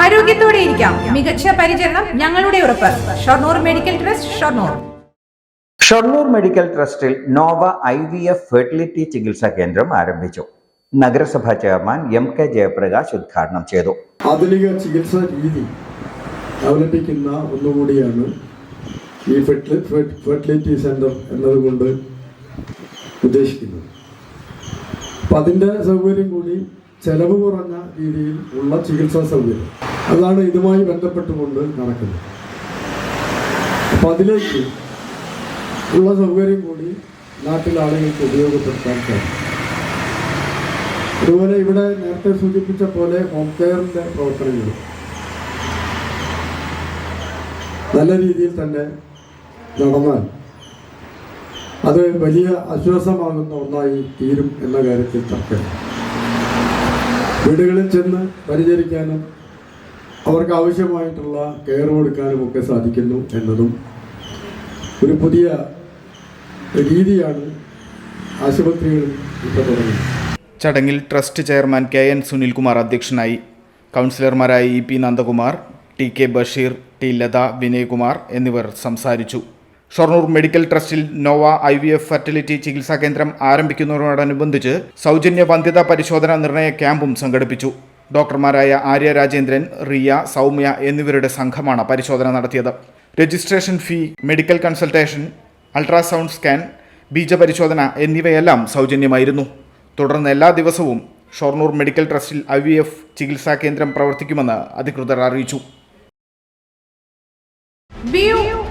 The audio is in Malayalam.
ആരോഗ്യത്തോടെ ഇരിക്കാം. മികച്ച പരിചരണം ഞങ്ങളുടെ ഉറപ്പ്. Shoranur medical trust Shoranur. Shoranur medical ട്രസ്റ്റിൽ Nova I V F fertility ചികിത്സാ കേന്ദ്രം ആരംഭിച്ചു. നഗരസഭാ ചെയർമാൻ എം കെ ജയപ്രകാശ് ഉദ്ഘാടനം ചെയ്തു. ആധുനിക ചികിത്സാ രീതി അവലംബിക്കുന്ന ഒന്നുകൂടിയാണ് ഈ ഫെർട്ടിലിറ്റി സെന്റർ എന്നതുകൊണ്ട് ഉദ്ദേശിക്കുന്നത്. അപ്പം അതിന്റെ സൗകര്യം കൂടി ചെലവ് കുറഞ്ഞ രീതിയിൽ ഉള്ള ചികിത്സാ സൗകര്യം. അതാണ് ഇതുമായി ബന്ധപ്പെട്ടുകൊണ്ട് നടക്കുന്നത്. അപ്പം അതിലേക്ക് ഉള്ള സൗകര്യം കൂടി നാട്ടിലെ ആളുകൾക്ക് ഉപയോഗപ്പെടുത്താൻ സാധിക്കും അതുപോലെ ഇവിടെ നേരത്തെ സൂചിപ്പിച്ച പോലെ ഹോം കെയറിന്റെ പ്രവർത്തനങ്ങൾ നല്ല രീതിയിൽ തന്നെ നടന്നാൽ അത് വലിയ ആശ്വാസമാകുന്ന ഒന്നായി തീരും എന്ന കാര്യത്തിൽ തർക്കമില്ല. വീടുകളിൽ ചെന്ന് പരിചരിക്കാനും അവർക്ക് ആവശ്യമായിട്ടുള്ള കെയർ കൊടുക്കാനും ഒക്കെ സാധിക്കുന്നു എന്നതും ഒരു പുതിയ രീതിയാണ് ആശുപത്രികളിൽ ഇപ്പോൾ ചടങ്ങിൽ trust chairman K N Sunilkumar അധ്യക്ഷനായി കൗൺസിലർമാരായ E P Nandakumar T K Basheer T Latha Vinayakumar എന്നിവർ സംസാരിച്ചു. Shoranur medical ട്രസ്റ്റിൽ Nova I V F fertility ചികിത്സാ കേന്ദ്രം ആരംഭിക്കുന്നതിനോടനുബന്ധിച്ച് സൗജന്യ വന്ധ്യതാ പരിശോധന നിർണയ ക്യാമ്പും സംഘടിപ്പിച്ചു. ഡോക്ടർമാരായ ആര്യ രാജേന്ദ്രൻ റിയ സൗമ്യ എന്നിവരുടെ സംഘമാണ് പരിശോധന നടത്തിയത്. Registration fee medical consultation ultrasound scan ബീജപരിശോധന എന്നിവയെല്ലാം സൗജന്യമായിരുന്നു. തുടർന്ന് എല്ലാ ദിവസവും ഷൊർണൂർ മെഡിക്കൽ ട്രസ്റ്റിൽ ഐ വി എഫ് ചികിത്സാ കേന്ദ്രം പ്രവർത്തിക്കുമെന്ന് അധികൃതർ അറിയിച്ചു.